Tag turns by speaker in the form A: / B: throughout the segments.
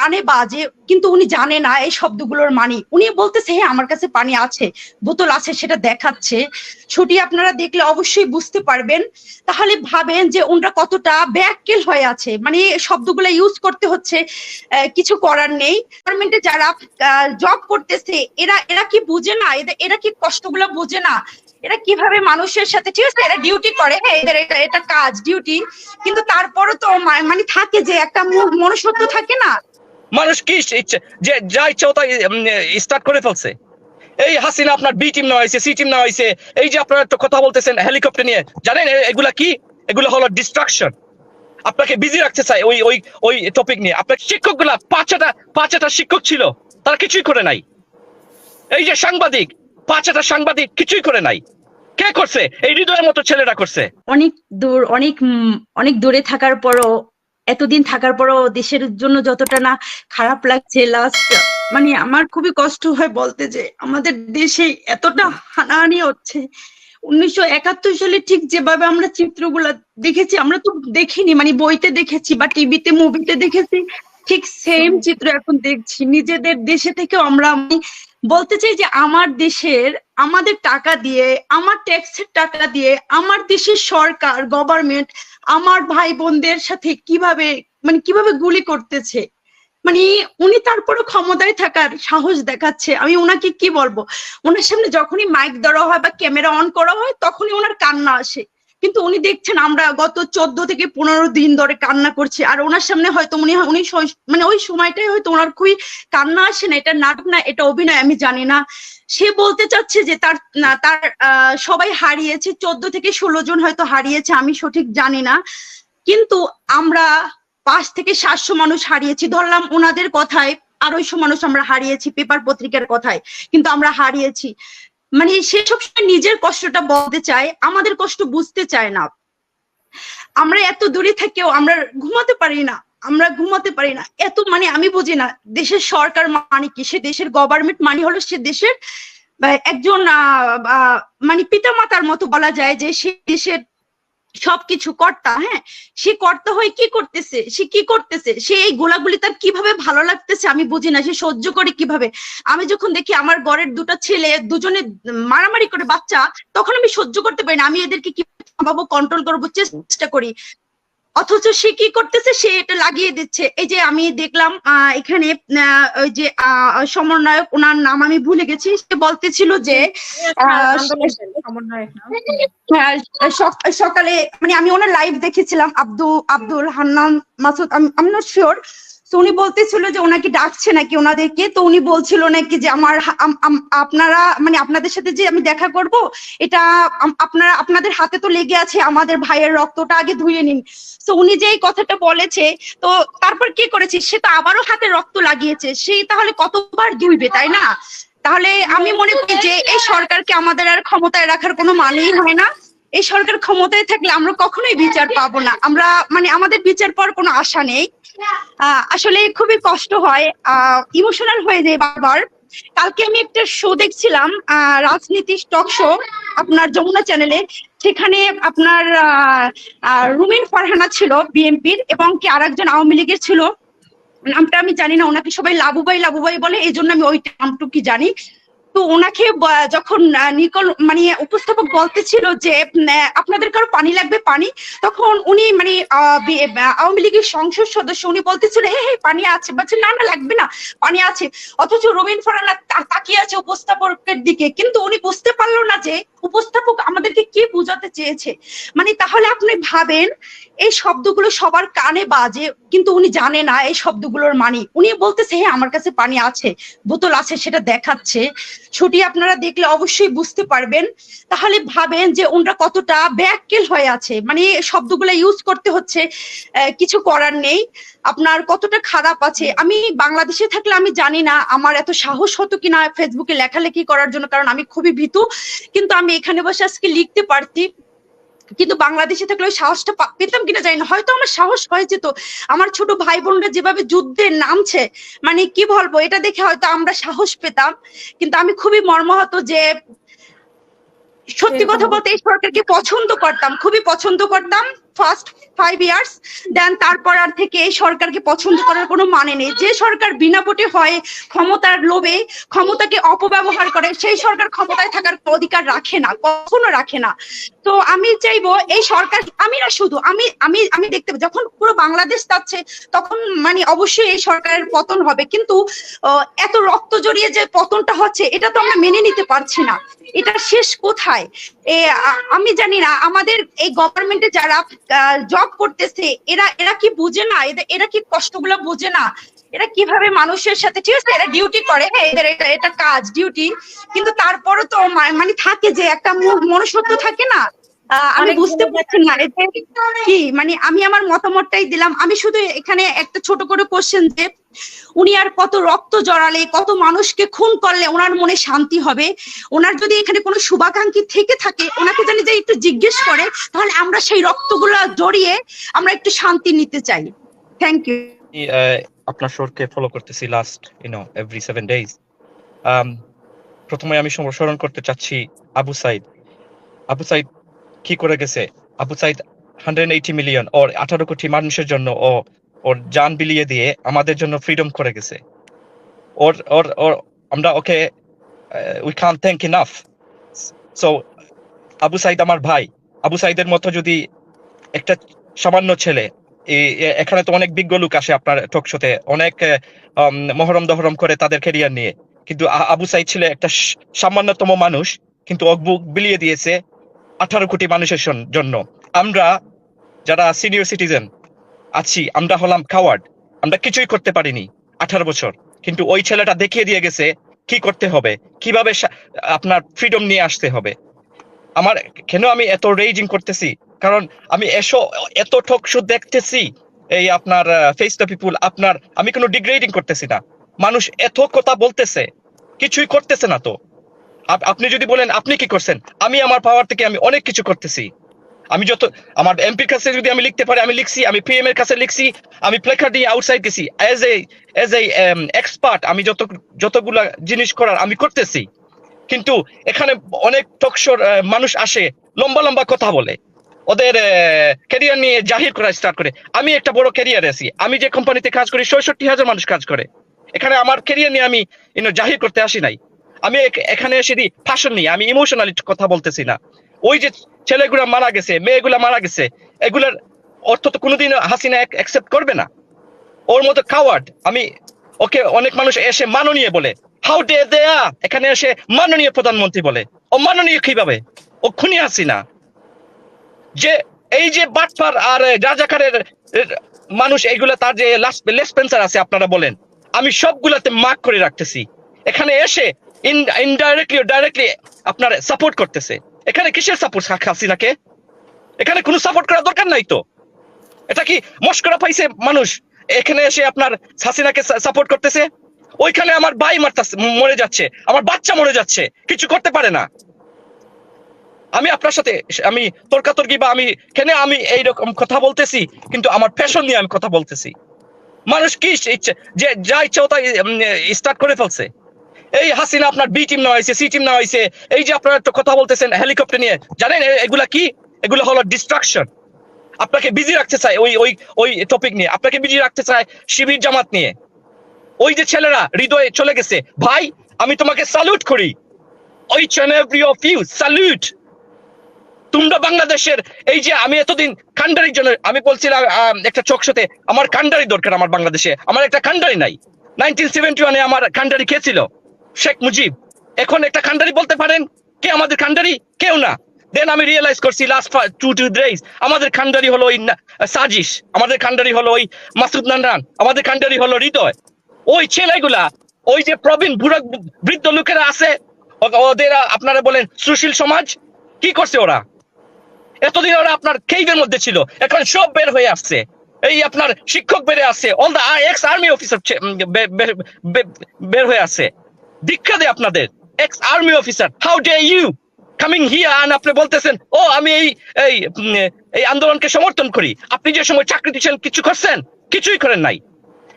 A: কানে বাজে, কিন্তু উনি জানে না এই শব্দগুলোর মানি। উনি বলতেছে হ্যাঁ আমার কাছে পানি আছে, বোতল আছে, সেটা দেখাচ্ছে। ছুটি আপনারা দেখলে অবশ্যই বুঝতে পারবেন। তাহলে ভাবেন যে ওনরা কতটা ব্যাককেল হয়ে আছে। মানে শব্দগুলো ইউজ করতে হচ্ছে কিছু করার নেই। গভর্নমেন্টে যারা জব করতেছে, এরা এরা কি বুঝে না? এরা কি কষ্টগুলো বুঝে না? এরা কীভাবে মানুষের সাথে, ঠিক আছে, এরা ডিউটি করে হ্যাঁ এদের এটা এটা কাজ ডিউটি কিন্তু তারপরও তো মানে থাকে যে একটা মনুষ্যত্ব থাকে না?
B: মানুষ কি যে যা ইচ্ছা তাই স্টার্ট করে ফেলছে। এই হাসিনা আপনার বি টিম নেওয়া হয়েছে সি টিম নেওয়া হয়েছে। এই যে আপনারা একটা কথা বলতেছেন হেলিকপ্টার নিয়ে, জানেন এগুলা কি? এগুলো হলো ডিস্ট্রাকশন আপনাকে বিজি রাখতে চাই ওই ওই ওই টপিক নিয়ে। আপনার শিক্ষকগুলা পাঁচটা পাঁচটা শিক্ষক ছিল, তারা কিছুই করে নাই। এই যে সাংবাদিক, পাঁচটা সাংবাদিক কিছুই করে নাই। কে করছে? এই হৃদয়ের মতো ছেলেরা করছে।
A: অনেক দূর অনেক অনেক দূরে থাকার পরও এতদিন থাকার পরও দেশের জন্য যতটা না খারাপ লাগছে লাস্ট মানে আমার খুবই কষ্ট হয় বলতে যে আমাদের দেশে এতটা হানাহানি হচ্ছে। উনিশশো একাত্তর সালে ঠিক যেভাবে আমরা চিত্রগুলা দেখেছি আমরা তো দেখিনি মানে বইতে দেখেছি বা টিভিতে মুভিতে দেখেছি ঠিক সেম চিত্র এখন দেখছি। নিজেদের দেশে থেকেও আমরা আমি বলতে চাই যে আমার দেশের, আমাদের টাকা দিয়ে, আমার ট্যাক্সের টাকা দিয়ে, আমার দেশের সরকার গভর্নমেন্ট আমার ভাই বোনদের সাথে কীভাবে মানে কীভাবে গুলি করতেছে? মানে উনি তারপরে ক্ষমতায় থাকার সাহস দেখাচ্ছে। আমি ওনাকে কি বলব? ওনার সামনে যখনই মাইক ধরা হয় বা ক্যামেরা অন করা হয়, তখনই ওনার কান্না আসে। কিন্তু উনি দেখছেন আমরা গত চোদ্দ থেকে পনেরো দিন ধরে কান্না করছি। আর ওনার সামনে হয়তো উনি উনি মানে ওই সময়টাই হয়তো ওনার খুবই কান্না আসে না, এটা নাটক না, এটা অভিনয়, আমি জানি না। সে বলতে চাচ্ছে যে তার তার সবাই হারিয়েছে, চোদ্দ থেকে ষোলো জন হয়তো হারিয়েছে, আমি সঠিক জানি না। কিন্তু আমরা পাঁচ থেকে সাতশো মানুষ হারিয়েছি। ধরলাম ওনাদের কথায়, আড়াইশো মানুষ আমরা হারিয়েছি, পেপার পত্রিকার কথায়, কিন্তু আমরা হারিয়েছি। মানে সে সবসময় নিজের কষ্টটা বলতে চায়, আমাদের কষ্ট বুঝতে চায় না। আমরা এত দূরে থেকেও আমরা ঘুমাতে পারি না, আমরা ঘুমাতে পারি না। এত মানে আমি বুঝি না, দেশের সরকার মানে কি? সে দেশের গভর্নমেন্ট মানে হলো সে দেশের একজন মানে পিতামাতার মতো বলা যায় যে সে দেশের সবকিছু কর্তা হ্যাঁ? সে কর্তা হয়ে কি করতেছে? সে কি করতেছে? সে এই গোলাগুলি তার কীভাবে ভালো লাগতেছে আমি বুঝি না। সে সহ্য করে কীভাবে? আমি যখন দেখি আমার ঘরের দুটো ছেলে, দুজনে মারামারি করে বাচ্চা, তখন আমি সহ্য করতে পারি না। আমি এদেরকে কি কন্ট্রোল করব, চেষ্টা করি। অথচ সে কি করতেছে? সে এটা লাগিয়ে দিচ্ছে। এই যে আমি দেখলাম আহ, এখানে ওই যে আহ, সমন্বয়ক ওনার নাম আমি ভুলে গেছি। সে বলতেছিল যে আহ, হ্যাঁ, সকালে মানে আমি ওনার লাইভ দেখেছিলাম আব্দুল আব্দুল হান্নান মাসুদ আমি নট শিওর তো উনি বলতেছিল যে ওনাকে ডাকছে নাকি ওনাদেরকে, তো উনি বলছিল নাকি যে আমার আম- আম- আপনারা মানে আপনাদের সাথে যে আমি দেখা করব, এটা আপনারা, আপনাদের হাতে তো লেগে আছে, আমাদের ভাইয়ের রক্তটা আগে ধুয়ে নিন। তো উনি যে এই কথাটা বলেছে, তো তারপর কি করেছে? সে তো আবারও হাতে রক্ত লাগিয়েছে। সে তাহলে কতবার ধুইবে, তাই না? তাহলে আমি মনে করি যে এই সরকারকে আমাদের আর ক্ষমতায় রাখার কোনো মানেই হয় না। এই সরকার ক্ষমতায় থাকলে আমরা কখনোই বিচার পাবো না। আমরা মানে আমাদের বিচার পাওয়ার কোনো আশা নেই। আসলে খুবই কষ্ট হয় ইমোশনাল হয়ে যায় বারবার। কালকে আমি একটা শো দেখছিলাম রাজনীতি টক শো আপনার যমুনা চ্যানেলে সেখানে আপনার রুমিন ফারহানা ছিল বিএনপির এবং কি আরেকজন আওয়ামী লীগের ছিল। নামটা আমি জানি না, ওনাকে সবাই লাবুবাই লাবুবাই বলে এই জন্য আমি ওই নামটুকু জানি। তো ওনাকে যখন নিকল মানে উপস্থাপক বলতেছিল যে আপনাদের কারও পানি লাগবে, পানি, তখন উনি মানে আওয়ামী লীগের সংসদ সদস্য, উনি বলতেছিল হ্যাঁ হে, পানি আছে। বলছে, না না, লাগবে না, পানি আছে। অথচ রবীন ফারানা তা- তাকিয়ে আছে উপস্থাপকের দিকে, কিন্তু উনি বুঝতে পারল না যে উপস্থাপক আমাদেরকে কি বোঝাতে চেয়েছে? মানে তাহলে আপনি ভাবেন, এই শব্দগুলো সবার কানে বাজে, কিন্তু উনি জানে না এই শব্দগুলোর মানে। উনি বলতেছে হ্যাঁ আমার কাছে পানি আছে, বোতল আছে, সেটা দেখাচ্ছে। ছুটি আপনারা দেখলে অবশ্যই বুঝতে পারবেন। তাহলে ভাবেন যে ওনরা কতটা ব্যাককেল হয়ে আছে। মানে শব্দগুলো ইউজ করতে হচ্ছে কিছু করার নেই। আপনার কতটা খারাপ আছে? আমি বাংলাদেশে থাকলে আমি জানি না, আমার এত সাহস হতো কিনা, ফেসবুকে লেখালেখি করার জন্য, কারণ আমি খুবই ভীতু। কিন্তু আমি এখানে বসে আজকে লিখতে পারতি কিন্তু বাংলাদেশে থাকলে ওই সাহসটা পেতাম কিনা জানি না। হয়তো আমার সাহস হয়ে যেত। আমার ছোট ভাই বোনরা যেভাবে যুদ্ধে নামছে মানে কি বলব এটা দেখে হয়তো আমরা সাহস পেতাম কিন্তু আমি খুবই মর্মাহত যে সত্যি কথা বলতে এই সরকারকে পছন্দ করতাম খুবই পছন্দ করতাম। ফার্স্ট ফাইভ ইয়ার্স দেন তারপর আর থেকে এই সরকারকে পছন্দ করার কোনো মানে নেই। যে সরকার বিনা ভোটে হয় ক্ষমতার লোভে, ক্ষমতাকে অপব্যবহার করে, সেই সরকার ক্ষমতায় থাকার অধিকার রাখে না, কখনো রাখে না। তো আমি চাইব এই সরকার, আমি না শুধু, আমি আমি আমি দেখতে যখন পুরো বাংলাদেশ যাচ্ছে, তখন মানে অবশ্যই এই সরকারের পতন হবে। কিন্তু এত রক্ত জড়িয়ে যে পতনটা হচ্ছে, এটা তো আমরা মেনে নিতে পারছি না। এটা শেষ কোথায়? আমি জানি না আমাদের এই গভর্নমেন্টে যারা জব করতেছে এরা এরা কি বুঝে না? এরা কি কষ্টগুলো বুঝে না? এরা কীভাবে মানুষের সাথে ঠিক আছে? এরা ডিউটি করে হ্যাঁ এদের এটা এটা কাজ ডিউটি কিন্তু তারপরও তো মানে থাকে যে একটা মনুষ্যত্ব থাকে না? আমি বুঝতে। পারছি না কি? মানে আমি আমার মতামতটাই দিলাম। আমি শুধু এখানে একটা ছোট করে কোশ্চেন যে উনি আর কত রক্ত জড়ালে, কত মানুষকে খুন করলে ওনার মনে শান্তি হবে? ওনার যদি এখানে কোনো শুভাকাঙ্ক্ষী থেকে থাকে, ওনাকে জানি যে একটু জিজ্ঞেস করে, তাহলে আমরা সেই রক্তগুলো জড়িয়ে আমরা একটু শান্তি নিতে চাই। থ্যাংক ইউ
B: আপনার শোরকে ফলো করতেছি last you know every seven days প্রথমে আমি স্ম- স্মরণ করতে চাচ্ছি আবু সাইদ। আবু সাইদ কি করে গেছে? Abu Sayeed hundred eighty million ওর আঠারো কোটি মানুষের জন্য ও ওর জান বিলিয়ে দিয়ে আমাদের জন্য ফ্রিডম করে গেছে। ওর ওর ওর, আমরা ওকে we can thank enough so Abu Sayeed আমার ভাই। আবু সাইদের মতো যদি একটা সামান্য ছেলে এখানে তো অনেক বিজ্ঞ লোক আসে আপনার টক শোতে অনেক মহরম দহরম করে তাদের ক্যারিয়ার নিয়ে। কিন্তু আবু সাইদ ছিল একটা সামান্যতম মানুষ, কিন্তু ও বুক বিলিয়ে দিয়েছে আঠারো কোটি মানুষের জন্য। আমরা যারা সিনিয়র সিটিজেন আছি, আমরা হলাম কাওয়ার্ড আমরা কিছুই করতে পারিনি, আঠারো বছর। কিন্তু ওই ছেলেটা দেখিয়ে দিয়ে গেছে কি করতে হবে, কীভাবে আপনার ফ্রিডম নিয়ে আসতে হবে। আমার, কেন আমি এত রেজিং করতেছি? কারণ আমি এসো, এত ঠক শো দেখতেছি, এই আপনার ফেস দ্য পিপুল আপনার, আমি কোনো ডিগ্রেডিং করতেছি না। মানুষ এত কথা বলতেছে, কিছুই করতেছে না তো। আপ- আপনি যদি বলেন, আপনি কি করছেন? আমি আমার পাওয়ার থেকে আমি অনেক কিছু করতেছি। আমি যত, আমার এমপির কাছে যদি আমি লিখতে পারি, আমি লিখছি, আমি পিএম এর কাছে লিখছি, আমি প্লেকার দিয়ে আউটসাইড গেছি as a as a expert আমি যত, যতগুলা জিনিস করার, আমি করতেছি। কিন্তু এখানে অনেক টকশোর মানুষ আসে, লম্বা লম্বা কথা বলে। ওদের ক্যারিয়ার নিয়ে জাহির করা স্টার্ট করে। আমি একটা বড় ক্যারিয়ার আছি। আমি যে কোম্পানিতে কাজ করি, ছয়ষট্টি হাজার মানুষ কাজ করে। এখানে আমার ক্যারিয়ার নিয়ে আমি জাহির করতে আসি নাই। আমি এখ- এখানে এসে দি ফাশন নিয়ে, আমি ইমোশনালি কথা বলতেছি না। ওই যে ছেলেগুলা মারা গেছে, মেয়েগুলা মারা গেছে, এগুলার অর্থ তো কোনোদিন হাসিনা অ্যাকসেপ্ট করবে না। ওর মতো কাওয়ার্ড আমি ওকে অনেক মানুষ এসে মাননীয় বলে হাউ ডে দেয়া এখানে এসে মাননীয় প্রধানমন্ত্রী বলে, ও মাননীয় কীভাবে? ও খুনি হাসিনা। যে এই যে বাটপার আর রাজাকারের মানুষ এইগুলা তার যে লেসপেন্সার আছে, আপনারা বলেন, আমি সবগুলাতে মার্ক করে রাখতেছি। এখানে এসে ইন ইনডাইরেক্টলি ডাইরেক্টলি আপনার সাপোর্ট করতেছে। এখানে কিসের সাপোর্ট হাসিনাকে এখানে কোনো সাপোর্ট করার দরকার নাই তো? এটা কি মস্করা পাইছে মানুষ? এখানে এসে আপনার হাসিনাকে সাপোর্ট করতেছে? ওইখানে আমার ভাই মারতাছে মরে যাচ্ছে, আমার বাচ্চা মরে যাচ্ছে, কিছু করতে পারে না। আমি আপনার সাথে, আমি তর্কাতর্কি বা আমি কেন আমি এইরকম কথা বলতেছি, কিন্তু আমার ফ্যাশন নিয়ে আমি কথা বলতেছি। মানুষ কি ইচ্ছে যে যা ইচ্ছা তাই স্টার্ট করে ফেলছে। এই হাসিনা আপনার বি টিম নেওয়া হয়েছে সি টিম নেওয়া হয়েছে। এই যে আপনারা একটু কথা বলতেছেন হেলিকপ্টার নিয়ে, জানেন এগুলা কি? এগুলো হলো ডিস্ট্রাকশন আপনাকে বিজি রাখতে চায় ওই ওই ওই টপিক নিয়ে। আপনাকে বিজি রাখতে চায় শিবির জামাত নিয়ে। ওই যে ছেলেরা হৃদয়ে চলে গেছে, ভাই, আমি তোমাকে স্যালুট করি। ওই এভরি অফ ইউ স্যালুট তোমরা বাংলাদেশের এই যে আমি এতদিন কান্ডারির জন্য আমি বলছিলাম একটা চকশোতে আমার কান্ডারি দরকার আমার বাংলাদেশে। আমার একটা কান্ডারি নাই। নাইনটিন সেভেন্টি ওয়ানে আমার কান্ডারি কে ছিল? শেখ মুজিব, এখন একটা কান্ডারি বলতে পারেন, কে আমাদের কান্ডারি কেউ না। দেন আমি রিয়েলাইজ করছি লাস্ট টু টু ডেজ আমাদের খান্ডারি হলো ওই সাজিশ, আমাদের খান্ডারি হলো ওই মাসুদ নানরান আমাদের খান্ডারি হলো হৃদয়। ওই ছেলেগুলা, ওই যে প্রবীণ বুড়া বৃদ্ধ লোকেরা আছে ওদের, আপনারা বলেন সুশীল সমাজ, কি করছে ওরা? এতদিন ওরা আপনার কেইভের মধ্যে ছিল, এখন সব বের হয়ে আসছে। এই আপনার শিক্ষক বেড়ে আসছে all the ex army officer বের হয়ে আসছে। দীক্ষা দেয় আপনাদের। Ex army officer how dare you coming here আন আপনি বলতেছেন ও আমি এই এই এই আন্দোলনকে সমর্থন করি। আপনি যে সময় চাকরি দিচ্ছেন, কিছু করছেন? কিছুই করেন নাই।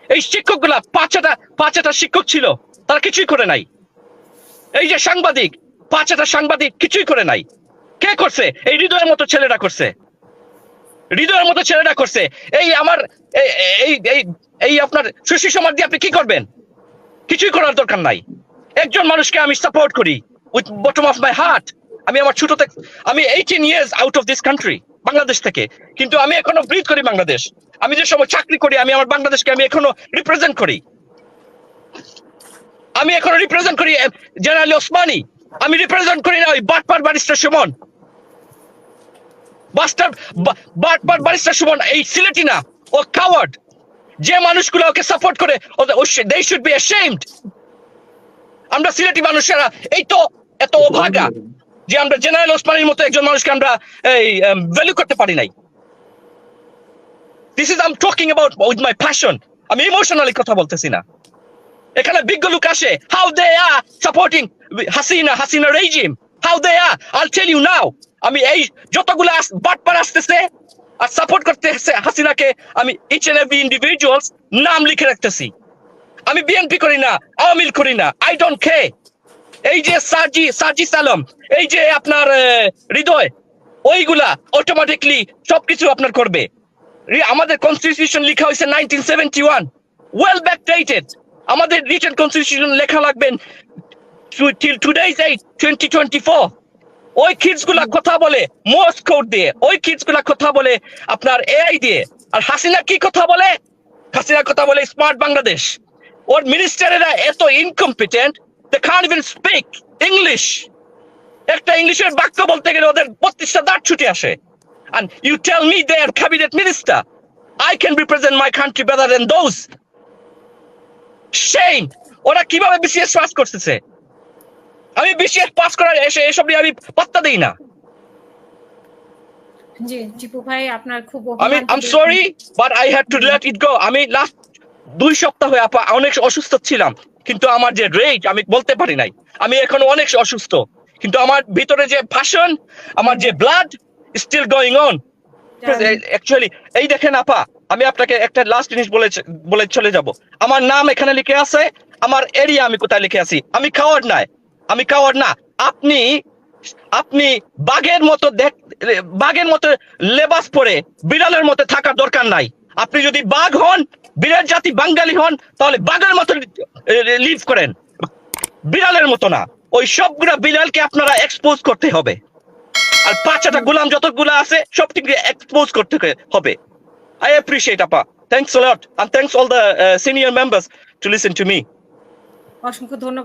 B: এই শিক্ষকগুলা পাঁচটা পাঁচটা শিক্ষক ছিল, তারা কিছুই করে নাই। এই যে সাংবাদিক, পাঁচটা সাংবাদিক কিছুই করে নাই। কে করছে? এই হৃদয়ের মতো ছেলেরা করছে। হৃদয়ের মতো ছেলেটা করছে। এই আমার, এই- এই এই এই আপনার সুশী সমাজ দিয়ে আপনি কি করবেন? কিছুই করার দরকার নাই। একজন মানুষকে আমি সাপোর্ট করি with bottom of my heart আমি আমার ছোট থেকে আমি eighteen years out of this country Bangladesh থেকে। কিন্তু আমি এখনও ব্রিথ করি বাংলাদেশ আমি যে সময় চাকরি করি, আমি আমার বাংলাদেশকে আমি এখনও রিপ্রেজেন্ট করি। আমি এখনও রিপ্রেজেন্ট করি জেনারেল ওসমানী আমি রিপ্রেজেন্ট করি না ওই বাটপার বারিস্টার সুমন বাস্টার বাটপার বারিস্টার সুমন এই সিলেটি না, ও কাওয়ার্ড যে মানুষগুলো ওকে সাপোর্ট করে দে শুড বি অ্যাশেমড আমরা সিলেটি মানুষেরা, এই তো এত অভাগা যে আমরা জেনারেল ওসমানীর মতো একজন মানুষকে আমরা এই ভ্যালু করতে পারি নাই। This is I'm talking about with my passion আমি ইমোশনালি কথা বলতেছি না। এখানে বিজ্ঞ লোক আসে how they are supporting Hasina Hasina regime how they are all tell you now আমি এই যতগুলো বাটপার আসতেছে আর সাপোর্ট করতেছে হাসিনাকে, আমি ইচ এন্ড এভরি ইন্ডিভিজুয়ালস নাম লিখে রাখতেছি। আমি বিএনপি করি না, আওয়ামী লীগ করি না আই ডোন্ট খে এই যে সাজি সাজি সালম এই যে আপনার হৃদয়, ওইগুলা অটোমেটিকলি সবকিছু আপনার করবে। আমাদের কনস্টিটিউশন লেখা হয়েছে nineteen seventy one well back dated আমাদের রিটেন কনস্টিটিউশন লেখা লাগবেন till today's eight twenty twenty four ওই কিডসগুলা কথা বলে মোস কোড দিয়ে, ওই কিডসগুলা কথা বলে আপনার এআই দিয়ে। আর হাসিনা কি কথা বলে? হাসিনা কথা বলে স্মার্ট বাংলাদেশ ওর মিনিস্টারেরা এত incompetent they can't even speak English একটা ইংলিশের বাক্য বলতে গেলে ওদের বত্রিশটা দাঁত ছুটে আসে। And you tell me they are cabinet minister I can represent my country better than those. Shame! ওরা কীভাবে বিসিএস পাস করতেছে? আমি বিসিএস পাস করার এসে এসব নিয়ে আমি পাত্তা দেই না।
C: জি জিপু ভাই আপনার খুব
B: আমি আম
C: থেকে-
B: sorry but I had to let it go আমি লাস্ট দুই সপ্তাহ হয়ে আপা অনেক অসুস্থ ছিলাম কিন্তু আমার যে রেট আমি বলতে পারি নাই। আমি এখন অনেক অসুস্থ কিন্তু আমার ভিতরে যে ভাষণ আমার যে blood still going on actually এই দেখেন আপা আমি আপনাকে একটা লাস্ট জিনিস বলে বলে চলে যাব। আমার নাম এখানে লিখে আছে আমার এরিয়া আমি কোথায় লিখে আছি? আমি খাওয়ার নাই আমি খাওয়ার না। আপনি আপনি বাঘের মতো দেখ বাঘের মতো লেবাস পরে বিড়ালের মতো থাকার দরকার নাই। আপনি যদি বাঘ হন বিড়াল জাতি বাঙালি হন, তাহলে বাঘের মতো লিভ করেন। বিড়ালের মতো না। ওই সবগুলা বিড়ালকে আপনারা এক্সপোজ করতে হবে। আর পাঁচটা গোলাম যতগুলো আছে সব সবটিকে এক্সপোজ করতে হবে। আই অ্যাপ্রিসিয়েট আপা। Thanks lot and thanks all the senior members to listen to me
C: অসংখ্য ধন্যবাদ।